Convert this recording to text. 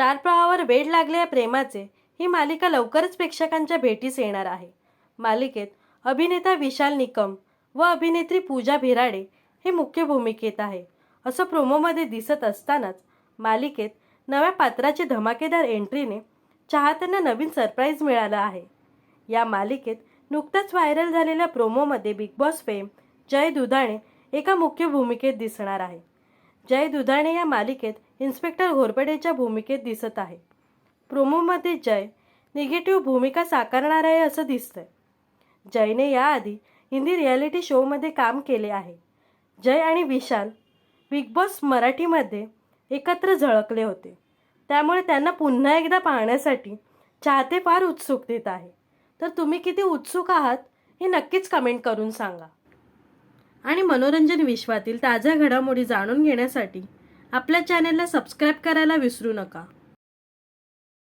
Star प्रवाहावर वेड लागलेल्या प्रेमाचे ही मालिका लवकरच प्रेक्षकांच्या भेटीस येणार आहे. मालिकेत अभिनेता विशाल निकम व अभिनेत्री पूजा भिराडे हे मुख्य भूमिकेत आहे. असं प्रोमोमध्ये दिसत असतानाच मालिकेत नव्या पात्राची धमाकेदार एंट्रीने चाहत्यांना नवीन सरप्राईज मिळालं आहे. या मालिकेत नुकताच व्हायरल झालेल्या प्रोमोमध्ये Bigg Boss fame Jay Dudhane एका मुख्य भूमिकेत दिसणार आहे. जय दुधाणे या मालिकेत इन्स्पेक्टर घोरपडेच्या भूमिकेत दिसत आहे. प्रोमोमध्ये जय निगेटिव्ह भूमिका साकारणार आहे असं दिसतंय. जयने याआधी हिंदी रियालिटी शोमध्ये काम केले आहे. जय आणि विशाल बिग बॉस मराठीमध्ये एकत्र झळकले होते. त्यामुळे त्यांना पुन्हा एकदा पाहण्यासाठी चाहते फार उत्सुकतेत आहे. तर तुम्ही किती उत्सुक आहात हे नक्कीच कमेंट करून सांगा. आणि मनोरंजन विश्वातील ताज्या घडामोडी जाणून घेण्यासाठी आपल्या चॅनेलला सबस्क्राईब करायला विसरू नका.